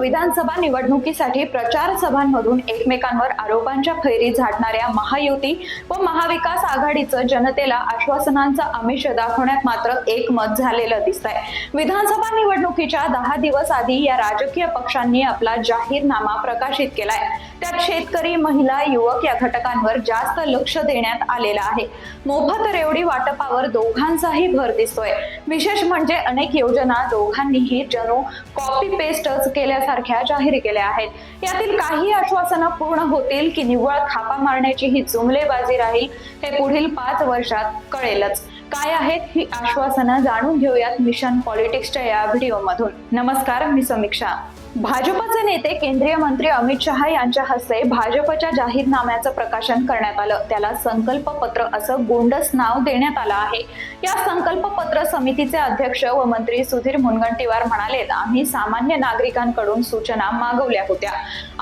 विधानसभा निवडणुकीसाठी प्रचार सभांमधून एकमेकांवर आरोपांच्या फैरी झाडणाऱ्या महायुती व महाविकास आघाडीचं जनतेला आश्वासनांचं आमिष दाखवण्यात मात्र एकमत झालेलं दिसत आहे विधानसभा निवडणुकीच्या दहा दिवस आधी या राजकीय पक्षांनी आपला जाहीरनामा प्रकाशित केलाय. त्यात शेतकरी महिला युवक या घटकांवर जास्त लक्ष देण्यात आलेलं आहे. मोफत रेवडी वाटपावर दोघांचाही भर दिसतोय. विशेष म्हणजे अनेक योजना दोघांनीही जणू कॉपी पेस्टच केल्यासारख्या जाहीर केल्या आहेत. यातील काही आश्वासनं पूर्ण होतील की निव्वळ खापा मारण्याची ही जुमलेबाजी राहील हे पुढील पाच वर्षात कळेलच. काय आहेत ही आश्वासनं जाणून घेऊयात मिशन पॉलिटिक्सच्या या व्हिडिओमधून. नमस्कार मी समीक्षा. भाजपचे नेते केंद्रीय मंत्री अमित शहा यांच्या हस्ते भाजपच्या जाहीरनाम्याचं प्रकाशन करण्यात आलं. त्याला संकल्प पत्र असं गोंडस नाव देण्यात आलं आहे. या संकल्प पत्र समितीचे अध्यक्ष व मंत्री सुधीर मुनगंटीवार म्हणाले आम्ही सामान्य नागरिकांकडून सूचना मागवल्या होत्या.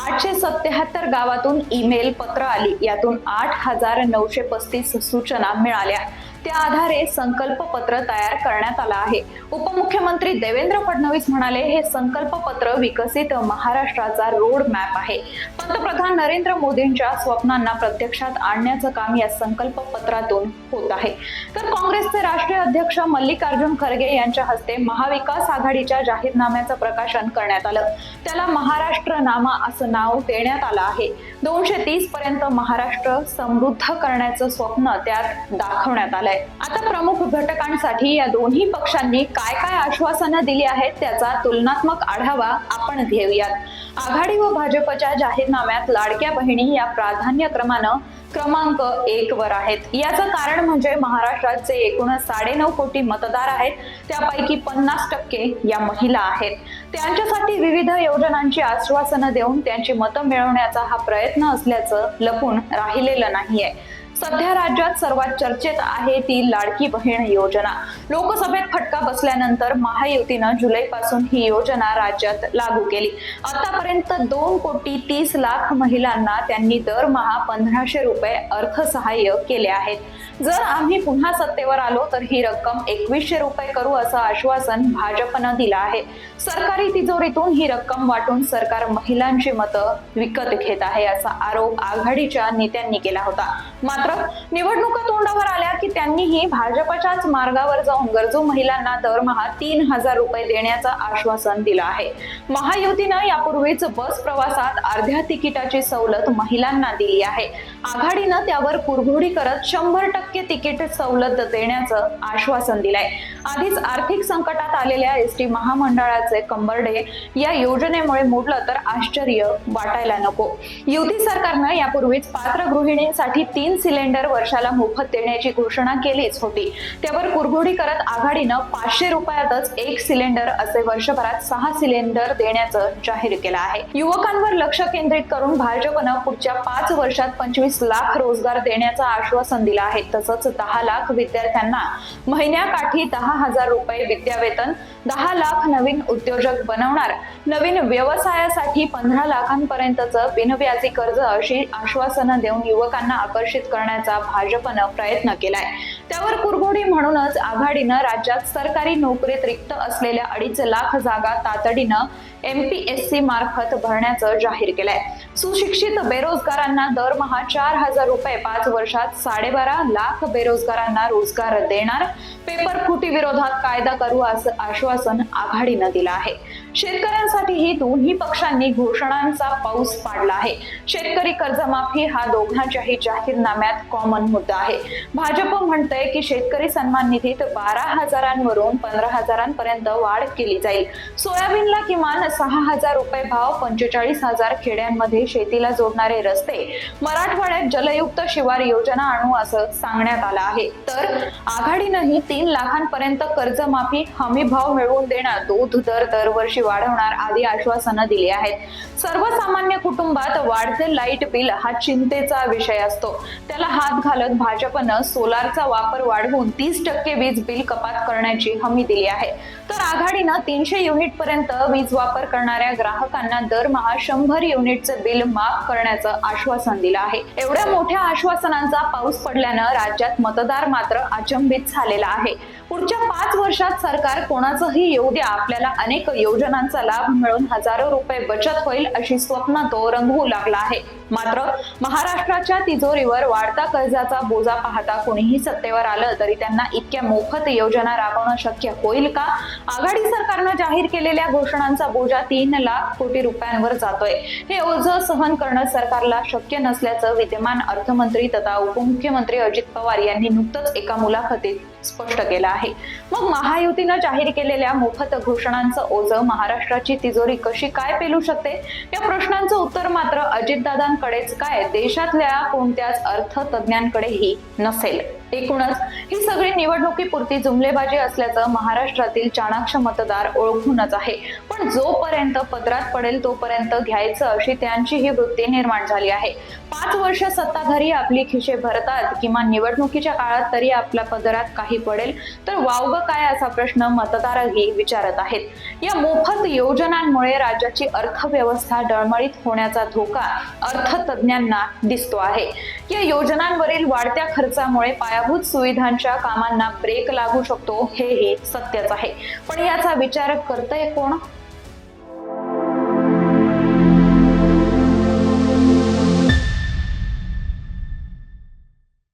आठशे सत्याहत्तर गावातून ईमेल पत्र आली. यातून आठ हजार नऊशे पस्तीस सूचना मिळाल्या. त्या आधारे संकल्प पत्र तयार करण्यात आलं आहे. उपमुख्यमंत्री देवेंद्र फडणवीस म्हणाले हे संकल्प पत्र विकसित महाराष्ट्राचा रोड मॅप आहे. पंतप्रधान नरेंद्र मोदींच्या स्वप्नांना प्रत्यक्षात आणण्याचं काम या संकल्प पत्रातून होत आहे. तर काँग्रेसचे राष्ट्रीय अध्यक्ष मल्लिकार्जुन खरगे यांच्या हस्ते महाविकास आघाडीच्या जाहीरनाम्याचं प्रकाशन करण्यात आलं. त्याला महाराष्ट्र नामा असं नाव देण्यात आलं आहे. दोनशे तीस पर्यंत महाराष्ट्र समृद्ध करण्याचं स्वप्न त्यात दाखवण्यात आलंय. आता प्रमुख घटकांसाठी या दोन्ही पक्षांनी काय काय आश्वासनं दिली आहेत त्याचा तुलनात्मक आढावा आपण घेऊयात. आघाडी व भाजपच्या जाहीरनाम्यात लाडक्या बहिणी या प्राधान्यक्रमानं क्रमांक एक वर आहेत. याचं कारण म्हणजे महाराष्ट्रात जे एकूण साडेनऊ कोटी मतदार आहेत. त्यापैकी पन्नास टक्के या महिला आहेत. त्यांच्यासाठी विविध योजनांची आश्वासनं देऊन त्यांची मतं मिळवण्याचा हा प्रयत्न असल्याचं लपून राहिलेलं नाहीये. सध्या राज्यात सर्वात चर्चेत आहे ती लाडकी बहीण योजना. लोकसभेत फटका बसल्यानंतर महायुतीनं जुलैपासून ही योजना राज्यात लागू केली. आतापर्यंत दोन कोटी तीस लाख महिलांना त्यांनी दरमहा पंधराशे रुपये अर्थसहाय्य केले आहेत. जर आम्ही पुन्हा सत्तेवर आलो तर ही रक्कम एकवीसशे रुपये करू असं आश्वासन भाजपनं दिलं आहे. सरकारी तिजोरीतून ही रक्कम वाटून सरकार महिलांची मतं विकत घेत आहे असा आरोप आघाडीच्या नेत्यांनी केला होता. मात्र मात्र निवडणुका तोंडावर आल्या की त्यांनीही भाजपच्याच मार्गावर जाऊन गरजू महिलांना दरमहा तीन हजार रुपये देण्याचं आश्वासन दिलं आहे. महायुतीनं यापूर्वीच बस प्रवासात अर्ध्या तिकिटाची सवलत महिलांना दिली आहे. आघाडीनं त्यावर कुरघोडी करत शंभर टक्के तिकीट सवलत देण्याचं आश्वासन दिलंय. आधीच आर्थिक संकटात आलेल्या एस टी महामंडळाचे कंबरडे या योजनेमुळे मोडलं तर आश्चर्य वाटायला नको. युती सरकारनं यापूर्वीच पात्र गृहिणींसाठी तीन सिलेंडर सिलेंडर वर्षाला मोफत देण्याची घोषणा केलीच होती. त्यावर कुरघोडी करत आघाडीनं पाचशे रुपयातच एक सिलेंडर असे वर्षभरात सहा सिलेंडर देण्याचं जाहीर केलं आहे. युवकांवर लक्ष केंद्रित करून भाजपनं पुढच्या पाच वर्षात पंचवीस लाख रोजगार देण्याचं आश्वासन दिलं आहे. तसंच दहा लाख विद्यार्थ्यांना महिन्याकाठी दहा हजार रुपये विद्यावेतन दहा लाख नवीन उद्योजक बनवणार नवीन व्यवसायासाठी पंधरा लाखांपर्यंतचं बिनव्याजी कर्ज अशी आश्वासनं देऊन युवकांना आकर्षित करणार करण्याचा भाजपनं प्रयत्न केलाय. त्यावर कुरघोडी म्हणूनच आघाडीनं राज्यात सरकारी नोकरीत रिक्त असलेल्या अडीच लाख जागा तातडीनं एमपीएससी मार्फत भरण्याचं जाहीर केलंय. सुशिक्षित बेरोजगारांना दरमहा चार हजार रुपये पाच वर्षात साडेबारा लाख बेरोजगारांना रोजगार देणार. पेपर फुटी विरोधात कायदा करू असं आश्वासन आघाडीनं दिलं आहे. शेतकऱ्यांसाठीही दोन्ही पक्षांनी घोषणांचा पाऊस पाडला आहे. शेतकरी कर्जमाफी हा दोघांच्याही जाहीरनाम्यात कॉमन मुद्दा आहे. भाजप आहे की शेतकरी सन्मान निधीत बारा हजारांवरून पंधरा हजारांपर्यंत वाढ केली जाईल. सोयाबीनला किमान सहा हजार रुपये भाव पंचेचाळीस हजार खेड्यांमध्ये शेतीला जोडणारे रस्ते मराठवाड्यात जलयुक्त शिवार योजना आणू असं सांगण्यात आलं आहे. तर आघाडीनंही तीन लाखांपर्यंत कर्जमाफी हमी भाव मिळवून देणार दूध दर दरवर्षी वाढवणार आदी आश्वासनं दिली आहेत. सर्वसामान्य कुटुंबात वाढते लाइट बिल हा चिंतेचा विषय असतो. त्याला हात घालत भाजपनं सोलारचा वापर वापर वाढवून तीस टक्के वीज बिल कपात करण्याची हमी दिली आहे. तर आघाडीनं तीनशे युनिट पर्यंत वीज वापर करणाऱ्या ग्राहकांना दरमहा शंभर युनिटचं बिल माफ करण्याचं आश्वासन दिलं आहे. एवढ्या मोठ्या आश्वासनांचा पाऊस पडल्यानं राज्यात मतदार मात्र अचंबित झालेला आहे. पुढच्या पाच वर्षात सरकार कोणाचंही येऊ द्या आपल्याला अनेक योजनांचा लाभ मिळून हजारो रुपये बचत होईल अशी स्वप्न तो रंगवू लागला आहे. मात्र महाराष्ट्राच्या तिजोरीवर वाढता कर्जाचा बोजा पाहता कोणीही सत्तेवर आलं तरी त्यांना इतक्या मोफत योजना राबवणं शक्य होईल का? आघाडी सरकारनं जाहीर केलेल्या घोषणांचा बोजा तीन लाख कोटी रुपयांवर जातोय. हे ओझं सहन करणं सरकारला शक्य नसल्याचं विद्यमान अर्थमंत्री तथा उपमुख्यमंत्री अजित पवार यांनी नुकतंच एका मुलाखतीत स्पष्ट केलं आहे. मग महायुतीनं जाहीर केलेल्या मोफत घोषणांचं ओझं महाराष्ट्राची तिजोरी कशी काय पेलू शकते? या प्रश्नांचं उत्तर मात्र अजितदादांकडेच. काय देशातल्या कोणत्याच अर्थतज्ञांकडेही नसेल. एकूणच. ही सगळी निवडणुकीपुरती जुमलेबाजी असल्याचं महाराष्ट्रातील चाणाक्ष मतदार ओळखूनच आहे. पण जोपर्यंत पदरात पडेल तोपर्यंत घ्यायचं अशी त्यांची ही वृत्ती निर्माण झाली आहे. पाच वर्ष सत्ताधारी आपली खिशे भरतात किमान निवडणुकीच्या काळात तरी आपल्या पदरात काही पडेल तर वावग काय असा प्रश्न मतदारही विचारत आहेत. या मोफत योजनांमुळे राज्याची अर्थव्यवस्था डळमळीत होण्याचा धोका अर्थतज्ञांना दिसतो आहे. या योजनांवरील वाढत्या खर्चामुळे पायाभूत सुविधांच्या कामांना ब्रेक लागू शकतो हेही सत्यच आहे. पण याचा विचार करतंय कोण?